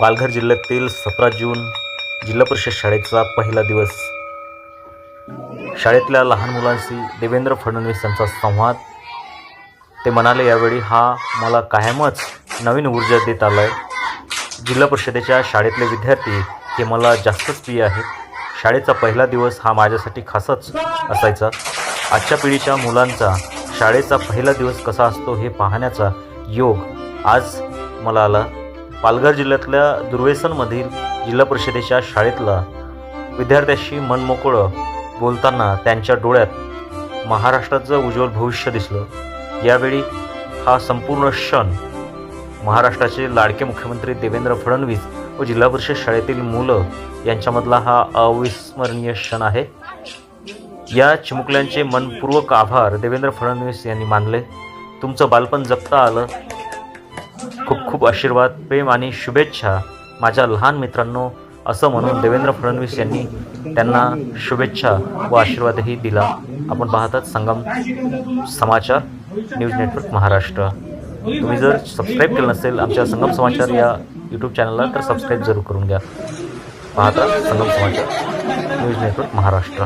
पालघर जिल्ह्यातील सतरा जून जिल्हा परिषद शाळेचा पहिला दिवस. शाळेतल्या लहान मुलांशी देवेंद्र फडणवीस यांचा संवाद. ते म्हणाले यावेळी हा मला कायमच नवीन ऊर्जा देत आला आहे जिल्हा परिषदेच्या शाळेतले विद्यार्थी हे मला जास्तच प्रिय आहेत. शाळेचा पहिला दिवस हा माझ्यासाठी खासच असायचा. आजच्या पिढीच्या मुलांचा शाळेचा पहिला दिवस कसा असतो हे पाहण्याचा योग आज मला आला. पालघर जिल्ह्यातल्या दुर्वेसनमधील जिल्हा परिषदेच्या शाळेतला विद्यार्थ्याशी मनमोकळं बोलताना त्यांच्या डोळ्यात महाराष्ट्राचं उज्ज्वल भविष्य दिसलं. यावेळी हा संपूर्ण क्षण महाराष्ट्राचे लाडके मुख्यमंत्री देवेंद्र फडणवीस व जिल्हा परिषद शाळेतील मुलं यांच्यामधला हा अविस्मरणीय क्षण आहे. या चिमुकल्यांचे मनपूर्वक आभार देवेंद्र फडणवीस यांनी मानले. तुमचं बालपण जगता आलं. खूप खूप आशीर्वाद प्रेम आणि शुभेच्छा माझ्या लहान मित्रांनो असं म्हणून देवेंद्र फडणवीस यांनी त्यांना शुभेच्छा व आशीर्वादही दिला. आपण पाहतात संगम समाचार न्यूज नेटवर्क महाराष्ट्र. तुम्ही जर सबस्क्राईब केलं नसेल आमच्या संगम समाचार या यूट्यूब चॅनलला तर सबस्क्राईब जरूर करून घ्या. पाहता संगम समाचार न्यूज नेटवर्क महाराष्ट्र.